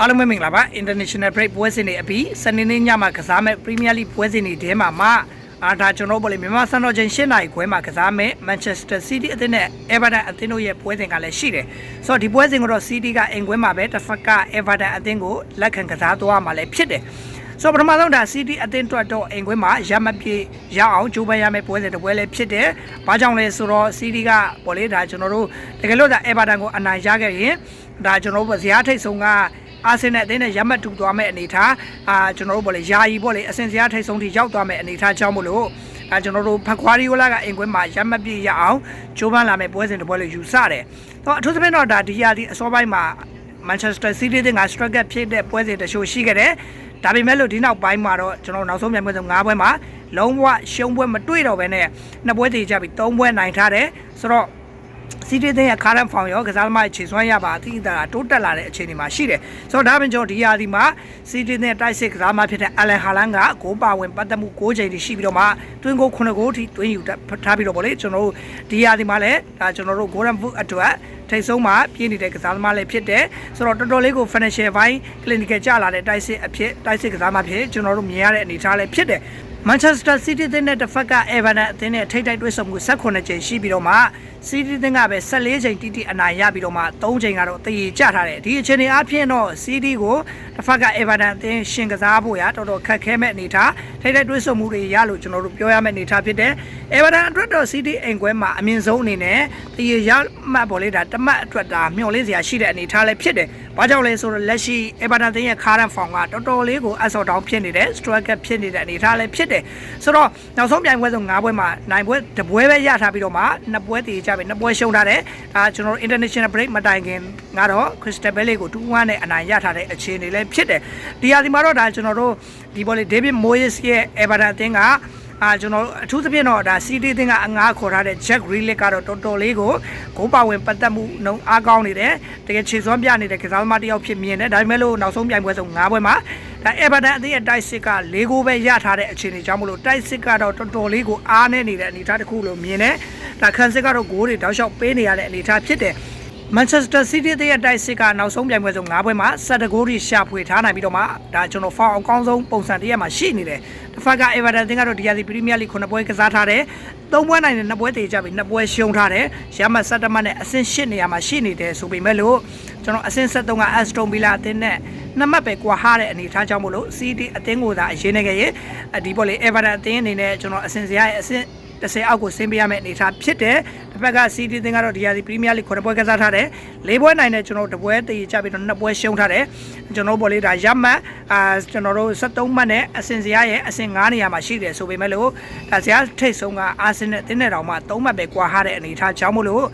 အားလုံးပဲမင်္ဂလာပါ International Break ပွဲစဉ်တွေအပြီးစနေနေ့ညမှာကစားမဲ့ Premier League ပွဲစဉ်တွေထဲမှာမှအာဒါကျွန်တော်တို့ဗောလေမြန်မာစံတော်ချိန်၈နာရီခွဲမှာကစားမဲ့ Manchester City အသင်းနဲ့ Everton အသင်းတို့ရဲ့ပွဲစဉ်ကလည်းရှိတယ်။ဆိုတော့ဒီပွဲစဉ်ကတော့ City ကအိမ်ခွဲမှာပဲတစ်ဖက်က Everton အသင်းကိုလက်ခံကစားသွားမှာလည်းဖြစ်တယ်။ဆိုတော့ပထမဆုံးဒါ City အသင်းအတွက်တော့အိမ်ခွဲမှာရမပြေရအောင်ကြိုးပမ်းရမယ့်ပွဲစဉ်တစ်ပွဲလည်းဖြစ်တယ်။ဘာကြောင့်လဲဆိုတော့ City ကဗောလေဒါကျွန်တော်တို့တကယ်လို့ဒါ Everton ကိုအနိုင်ရခဲ့ရင်ဒါကျွန်တော်တို့ဇယားထိတ်ဆုံးက အာဆင်နယ်အသင်းနဲ့ရမတ်တူသွားမဲ့အနေထားအာကျွန်တော်တို့ဗောလေယာယီဗောလေအစင်စရာထိတ်ဆုံးထိရောက်သွားမဲ့အနေထားကြောင့်မို့လို့အဲကျွန်တော်တို့ဖက်ခွာရီယိုလာကအင်ကွင်းမှာရမတ်ပြည့်ရအောင်ဂျိုးပန်းလာမဲ့ပွဲစဉ်တစ်ပွဲလို့ယူဆတယ်။တော့အထူးသဖြင့်တော့ဒါဒီယာဒီအစောပိုင်းမှာ Manchester City တင်က struggle ဖြစ်တဲ့ပွဲစဉ်တချို့ရှိခဲ့တယ်။ဒါပေမဲ့လို့ဒီနောက်ပိုင်းမှာတော့ကျွန်တော်နောက်ဆုံးပြန်ပွဲဆုံး၅ပွဲမှာလုံးဝရှုံးပွဲမတွေ့တော့ဘဲနဲ့နှစ်ပွဲတည်ကြပြီး၃ပွဲနိုင်ထားတယ်။ဆိုတော့ စီတီတဲ့ခါရန်ဖောင်ရောကစားသမားခြေစွမ်းရပါအသီးတာတိုးတက်လာတဲ့အခြေအနေမှာရှိတယ်။ဆိုတော့ဒါပြင်ကျွန်တော်ဒီရာဒီမှာစီတီတဲ့တိုက်စစ်ကစားသမားဖြစ်တဲ့အလန်ဟာလန်ကဂိုးပါဝင်ပတ်သက်မှု6ချိန်တိရှိပြီးတော့မှတွင်းကို9ဂိုးထိတွင်းယူထားပြီးတော့ဗောလေကျွန်တော်တို့ဒီရာဒီမှာလည်းဒါကျွန်တော်တို့ Golden Boot အတွက်ထိတ်ဆုံးမှာပြည့်နေတဲ့ကစားသမားလည်းဖြစ်တယ်။ဆိုတော့တော်တော်လေးကို financial ဘိုင်း clinical ကြလာတဲ့တိုက်စစ်အဖြစ်တိုက်စစ်ကစားသမားဖြစ်ကျွန်တော်တို့မြင်ရတဲ့အနေအထားလည်းဖြစ်တယ်။ Manchester City တဲ့နဲ့တစ်ဖက်က Everton အသင်းနဲ့ထိတ်တိုက်တွေ့ဆုံမှု18ချိန်ရှိပြီးတော့မှ City တဲ့ကပဲ14ချိန်တိတိအနိုင်ရပြီးတော့မှ3ချိန်ကတော့တည်ကြထားတယ်ဒီအခြေအနေအဖြစ်တော့ City ကိုတစ်ဖက်က Everton အသင်းရှင်ကစားဖို့ရတော်တော်ခက်ခဲမဲ့အနေထားထိတ်တိုက်တွေ့ဆုံမှုတွေရလို့ကျွန်တော်တို့ပြောရမယ့်အနေထားဖြစ်တယ် Everton အတွက်တော့ City အိမ်ကွဲမှာအမြင့်ဆုံးအနေနဲ့တည်ရမှတ်ပေါ်လေးဒါတမတ်အတွက်ဒါမျှော်လင့်စရာရှိတဲ့အနေထားလည်းဖြစ်တယ် ဘာကြောင့်လဲဆိုတော့လက်ရှိ Everton အသင်းရဲ့ခါရန်ဖောင်ကတော်တော်လေးကိုအဆော့တောင်းဖြစ်နေတယ် struggle ဖြစ်နေတဲ့အနေထားလည်းဖြစ်တယ်ဆိုတော့နောက်ဆုံးပြိုင်ပွဲဆုံး၅ပွဲမှာနိုင်ပွဲတပွဲပဲရထားပြီးတော့မှနှစ်ပွဲတည်ကြပြီနှစ်ပွဲရှုံးထားတယ်ဒါကျွန်တော်တို့ international break မတိုင်ခင်ကတော့ Crystal Palace ကို2-1နဲ့အနိုင်ရထားတဲ့အခြေအနေလည်းဖြစ်တယ်ဒီဟာဒီမှာတော့ဒါကျွန်တော်တို့ဒီဘောလေး David Moyes ရဲ့ Everton အသင်းက အာကျွန်တော်အထူးသဖြင့်တော့ဒါ CD အသင်းကအငားခေါ်ထားတဲ့ Jack Grealish ကတော့တော်တော်လေးကိုဂိုးပါဝင်ပတ်သက်မှုနှုံအားကောင်းနေတယ်တကယ်ခြေစွမ်းပြနေတဲ့ကစားသမားတစ်ယောက်ဖြစ်မြင်တယ်ဒါပေမဲ့လို့နောက်ဆုံးပြိုင်ပွဲဆုံး၅ပွဲမှာဒါ Everton အသင်းရဲ့တိုက်စစ်က၄ဂိုးပဲရထားတဲ့အခြေအနေကြောင့်မလို့တိုက်စစ်ကတော့တော်တော်လေးကိုအားနေနေတဲ့အနေအထားတစ်ခုလို့မြင်တယ်ဒါခန်းစစ်ကတော့ဂိုးတွေတောက်လျှောက်ပေးနေရတဲ့အနေအထားဖြစ်တယ် Manchester City ရဲ့တိုက်စစ်ကနောက်ဆုံးပြိုင်ပွဲဆုံး၅ပွဲမှာ7ဂိုးထိရှာဖွေထားနိုင်ပြီးတော့မှဒါကျွန်တော်ဖောင်အကောင်းဆုံးပုံစံတစ်ရက်မှာရှိနေတယ်။တစ်ဖက်က Everton တင်ကတော့ဒီယာစီ Premier League 9ပွဲကစားထားတယ်။၃ပွဲနိုင်တယ်2ပွဲတည်ကြပြီ2ပွဲရှုံးထားတယ်။ရမတ်7မှတ်နဲ့အဆင့်8နေရာမှာရှိနေတယ်ဆိုပေမဲ့လို့ကျွန်တော်အဆင့်73က Aston Villa အသင်းနဲ့နှစ်မှတ်ပဲကွာဟားတဲ့အနေအထားကြောင့်မို့လို့ City အသင်းကိုသာအရေးနေခဲ့ရင်ဒီပေါ်လေ Everton အသင်းအနေနဲ့ကျွန်တော်အဆင့်စရာရဲ့အဆင့် 30အောက်ကိုဆင်းပေးရမယ့်အနေအထားဖြစ်တယ်။တစ်ဖက်က CD တင်ကတော့ဒီယာဒီပရီးမီးယားလိ9ပွဲကစားထားတယ်။၄ပွဲနိုင်တယ်ကျွန်တော်တို့တပွဲတည်ကြပြီးတော့2ပွဲရှုံးထားတယ်။ကျွန်တော်တို့ဘောလေးဒါရမှတ်အာကျွန်တော်တို့73မှတ်နဲ့အဆင်စရာရဲ့အဆင်9နေရာမှာရှိတယ်ဆိုပေမဲ့လို့ဒါစရာထိတ်ဆုံးကအာဆင်နယ်တင်းတဲ့တောင်မှ3မှတ်ပဲကွာဟာတဲ့အနေအထားကြောင့်မို့လို့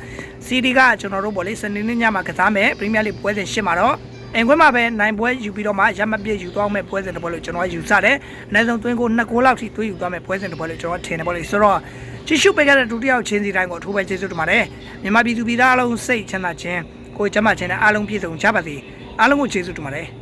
CD ကကျွန်တော်တို့ဘောလေးစနေနေ့ညမှာကစားမယ်ပရီးမီးယားလိပွဲစဉ်ရှင်းမှာတော့ အင်ကွင်းမှာပဲနိုင်ပွဲယူပြီးတော့မှရမပြည့်ယူသွားမယ်ပွဲစဉ်တစ်ပွဲလို့ကျွန်တော်ယူဆတယ်။အနည်းဆုံးသွင်းကို2ဂိုးလောက်ထိသွင်းယူသွားမယ်ပွဲစဉ်တစ်ပွဲလို့ကျွန်တော်ထင်တယ်ပေါ့လေဆိုတော့ကြည့်ရှုပေးကြတဲ့ဒုတိယချင်းစီတိုင်းကိုအထူးပဲကျေးဇူးတင်ပါတယ်။မြန်မာပြည်သူပြည်သားအလုံးစိတ်ချမ်းသာခြင်းကိုယ်ကျန်းမာခြင်းနဲ့အားလုံးပြည့်စုံကြပါစေ။အားလုံးကိုကျေးဇူးတင်ပါတယ်။